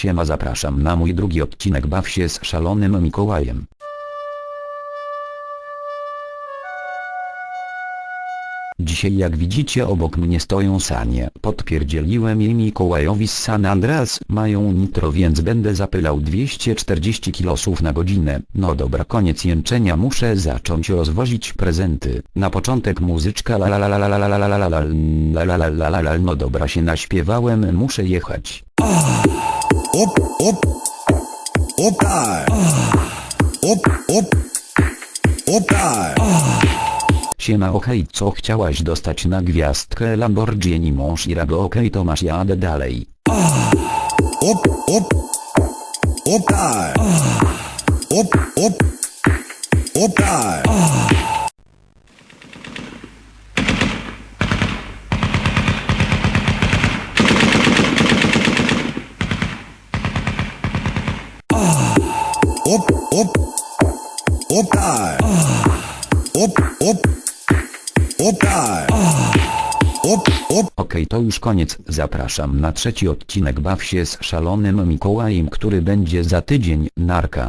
Siema zapraszam na mój drugi odcinek Baw się z szalonym Mikołajem. Dzisiaj jak widzicie obok mnie stoją sanie. Podpierdzieliłem je Mikołajowi z San Andreas. Mają nitro więc będę zapylał 240 kilosów na godzinę. No dobra koniec jęczenia muszę zacząć rozwozić prezenty. Na początek muzyczka la no dobra się naśpiewałem muszę jechać. Op, op, opaj. Op, op, opaj. Siema okej co chciałaś dostać na gwiazdkę Lamborghini mąż Irago okej to masz jadę dalej. Op, op, opaj. Op, op, opaj. Op, op, opaj. Op, op, opaj. Op, op. Okej to już koniec zapraszam na trzeci odcinek Baw się z szalonym Mikołajem który będzie za tydzień narka.